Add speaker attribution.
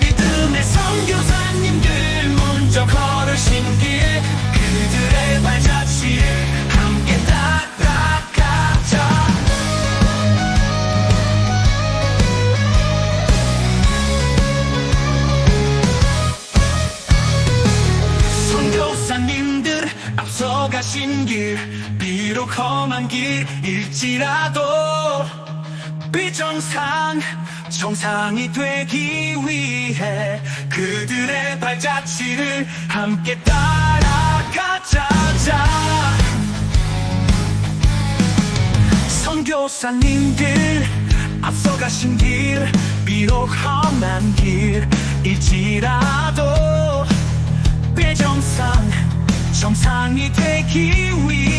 Speaker 1: 믿음의 선교사님들 먼저 걸으신 길 그들의 발자취를 앞서 가신 길 비록 험한 길일지라도 비정상 정상이 되기 위해 그들의 발자취를 함께 따라가자. 선교사님들 앞서 가신 길 비록 험한 길일지라도 비정상 정상이 되기 위해